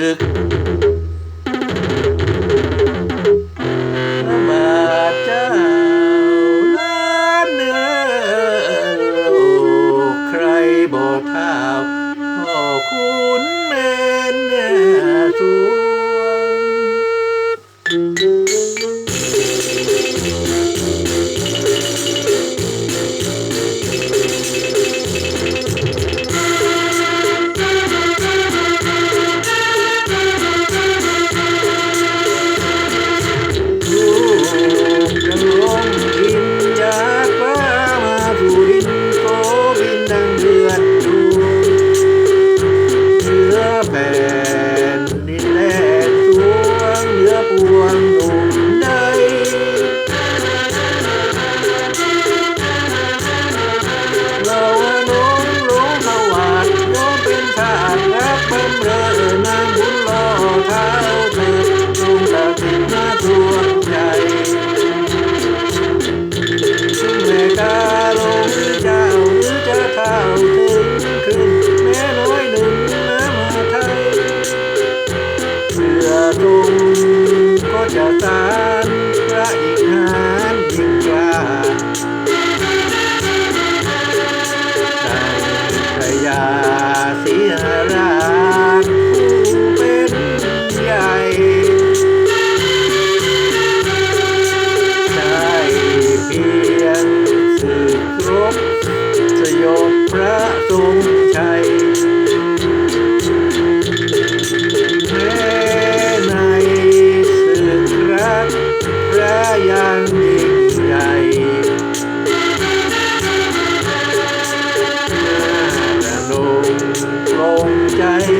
สึกใครบอกท้าวพ่อคุณแม่ เสียรักผู้เป็นใหญ่ได้เพียงสืบครบสยบพระทรงชัยแม้ในสึกรักพระยันยี Shine.